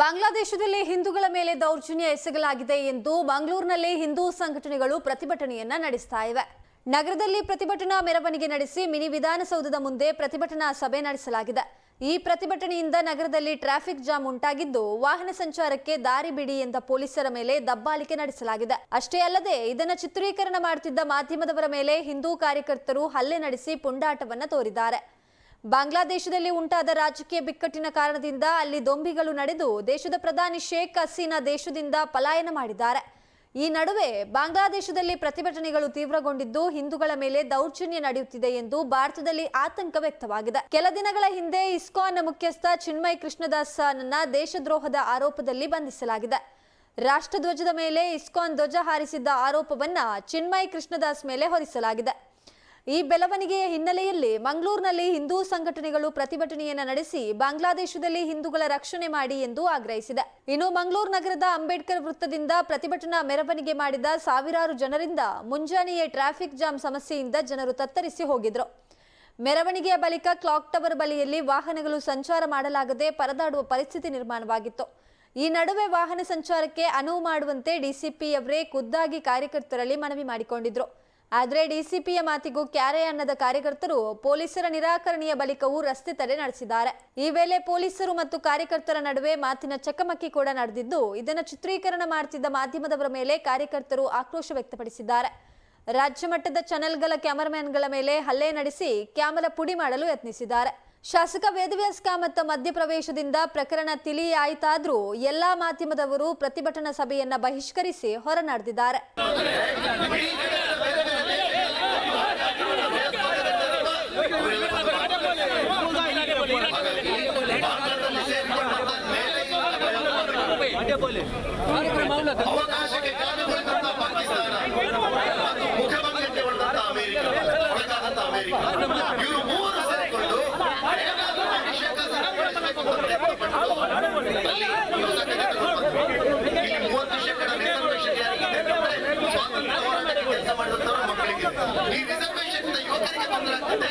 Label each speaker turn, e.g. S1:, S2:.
S1: ಬಾಂಗ್ಲಾದೇಶದಲ್ಲಿ ಹಿಂದೂಗಳ ಮೇಲೆ ದೌರ್ಜನ್ಯ ಎಸಗಲಾಗಿದೆ ಎಂದು ಮಂಗಳೂರಿನಲ್ಲಿ ಹಿಂದೂ ಸಂಘಟನೆಗಳು ಪ್ರತಿಭಟನೆಯನ್ನ ನಡೆಸ್ತಾ ಇವೆ. ನಗರದಲ್ಲಿ ಪ್ರತಿಭಟನಾ ಮೆರವಣಿಗೆ ನಡೆಸಿ ಮಿನಿ ವಿಧಾನಸೌಧದ ಮುಂದೆ ಪ್ರತಿಭಟನಾ ಸಭೆ ನಡೆಸಲಾಗಿದೆ. ಈ ಪ್ರತಿಭಟನೆಯಿಂದ ನಗರದಲ್ಲಿ ಟ್ರಾಫಿಕ್ ಜಾಮ್ ಉಂಟಾಗಿದ್ದು ವಾಹನ ಸಂಚಾರಕ್ಕೆ ದಾರಿ ಬಿಡಿ ಎಂದ ಪೊಲೀಸರ ಮೇಲೆ ದಬ್ಬಾಳಿಕೆ ನಡೆಸಲಾಗಿದೆ. ಅಷ್ಟೇ ಅಲ್ಲದೆ ಇದನ್ನು ಚಿತ್ರೀಕರಣ ಮಾಡುತ್ತಿದ್ದ ಮಾಧ್ಯಮದವರ ಮೇಲೆ ಹಿಂದೂ ಕಾರ್ಯಕರ್ತರು ಹಲ್ಲೆ ನಡೆಸಿ ಪುಂಡಾಟವನ್ನು ತೋರಿದ್ದಾರೆ. ಬಾಂಗ್ಲಾದೇಶದಲ್ಲಿ ಉಂಟಾದ ರಾಜಕೀಯ ಬಿಕ್ಕಟ್ಟಿನ ಕಾರಣದಿಂದ ಅಲ್ಲಿ ದೊಂಬಿಗಳು ನಡೆದು ದೇಶದ ಪ್ರಧಾನಿ ಶೇಖ್ ಹಸೀನಾ ದೇಶದಿಂದ ಪಲಾಯನ ಮಾಡಿದ್ದಾರೆ. ಈ ನಡುವೆ ಬಾಂಗ್ಲಾದೇಶದಲ್ಲಿ ಪ್ರತಿಭಟನೆಗಳು ತೀವ್ರಗೊಂಡಿದ್ದು ಹಿಂದೂಗಳ ಮೇಲೆ ದೌರ್ಜನ್ಯ ನಡೆಯುತ್ತಿದೆ ಎಂದು ಭಾರತದಲ್ಲಿ ಆತಂಕ ವ್ಯಕ್ತವಾಗಿದೆ. ಕೆಲ ದಿನಗಳ ಹಿಂದೆ ಇಸ್ಕಾನ್ ಮುಖ್ಯಸ್ಥ ಚಿನ್ಮಯ್ ಕೃಷ್ಣದಾಸನನ್ನ ದೇಶದ್ರೋಹದ ಆರೋಪದಲ್ಲಿ ಬಂಧಿಸಲಾಗಿದೆ. ರಾಷ್ಟ್ರಧ್ವಜದ ಮೇಲೆ ಇಸ್ಕಾನ್ ಧ್ವಜ ಹಾರಿಸಿದ್ದ ಆರೋಪವನ್ನ ಚಿನ್ಮಯ್ ಕೃಷ್ಣದಾಸ್ ಮೇಲೆ ಹೊರಿಸಲಾಗಿದೆ. ಈ ಬೆಳವಣಿಗೆಯ ಹಿನ್ನೆಲೆಯಲ್ಲಿ ಮಂಗಳೂರಿನಲ್ಲಿ ಹಿಂದೂ ಸಂಘಟನೆಗಳು ಪ್ರತಿಭಟನೆಯನ್ನು ನಡೆಸಿ ಬಾಂಗ್ಲಾದೇಶದಲ್ಲಿ ಹಿಂದೂಗಳ ರಕ್ಷಣೆ ಮಾಡಿ ಎಂದು ಆಗ್ರಹಿಸಿದೆ. ಇನ್ನು ಮಂಗಳೂರು ನಗರದ ಅಂಬೇಡ್ಕರ್ ವೃತ್ತದಿಂದ ಪ್ರತಿಭಟನಾ ಮೆರವಣಿಗೆ ಮಾಡಿದ ಸಾವಿರಾರು ಜನರಿಂದ ಮುಂಜಾನೆಯೇ ಟ್ರಾಫಿಕ್ ಜಾಮ್ ಸಮಸ್ಯೆಯಿಂದ ಜನರು ತತ್ತರಿಸಿ ಹೋಗಿದ್ರು. ಮೆರವಣಿಗೆಯ ಬಳಿಕ ಕ್ಲಾಕ್ ಟವರ್ ಬಳಿಯಲ್ಲಿ ವಾಹನಗಳು ಸಂಚಾರ ಮಾಡಲಾಗದೆ ಪರದಾಡುವ ಪರಿಸ್ಥಿತಿ ನಿರ್ಮಾಣವಾಗಿತ್ತು. ಈ ನಡುವೆ ವಾಹನ ಸಂಚಾರಕ್ಕೆ ಅನುವು ಮಾಡುವಂತೆ ಡಿಸಿಪಿಯವರೇ ಖುದ್ದಾಗಿ ಕಾರ್ಯಕರ್ತರಲ್ಲಿ ಮನವಿ ಮಾಡಿಕೊಂಡಿದ್ರು. ಆದರೆ ಡಿಸಿಪಿಯ ಮಾತಿಗೂ ಕ್ಯಾರೆ ಅನ್ನದ ಕಾರ್ಯಕರ್ತರು ಪೊಲೀಸರ ನಿರಾಕರಣೆಯ ಬಳಿಕವೂ ರಸ್ತೆ ತಡೆ ನಡೆಸಿದ್ದಾರೆ. ಈ ವೇಳೆ ಪೊಲೀಸರು ಮತ್ತು ಕಾರ್ಯಕರ್ತರ ನಡುವೆ ಮಾತಿನ ಚಕಮಕಿ ಕೂಡ ನಡೆದಿದ್ದು, ಇದನ್ನು ಚಿತ್ರೀಕರಣ ಮಾಡುತ್ತಿದ್ದ ಮಾಧ್ಯಮದವರ ಮೇಲೆ ಕಾರ್ಯಕರ್ತರು ಆಕ್ರೋಶ ವ್ಯಕ್ತಪಡಿಸಿದ್ದಾರೆ. ರಾಜ್ಯ ಮಟ್ಟದ ಚಾನೆಲ್ಗಳ ಕ್ಯಾಮರಾಮ್ಯಾನ್ಗಳ ಮೇಲೆ ಹಲ್ಲೆ ನಡೆಸಿ ಕ್ಯಾಮರಾ ಪುಡಿ ಮಾಡಲು ಯತ್ನಿಸಿದ್ದಾರೆ. ಶಾಸಕ ವೇದವ್ಯಾಸ್ ಕಾಮತ್ ಮಧ್ಯಪ್ರವೇಶದಿಂದ ಪ್ರಕರಣ ತಿಳಿಯಾಯಿತಾದ್ರೂ ಎಲ್ಲಾ ಮಾಧ್ಯಮದವರು ಪ್ರತಿಭಟನಾ ಸಭೆಯನ್ನ ಬಹಿಷ್ಕರಿಸಿ ಹೊರ
S2: ಅವಕಾಶಕ್ಕೆ ಕಾದುಕೊಂಡಂತ ಪಾಕಿಸ್ತಾನ. ಮತ್ತು ಸ್ವಾತಂತ್ರ್ಯ ಮಾಡಿದಂತಹ ಮಕ್ಕಳಿಗೆ. ಈ ರಿಸರ್ವೇಶನ್ ಯುವಕರಿಗೆ ತೊಂದರೆ ಆಗ್ತದೆ.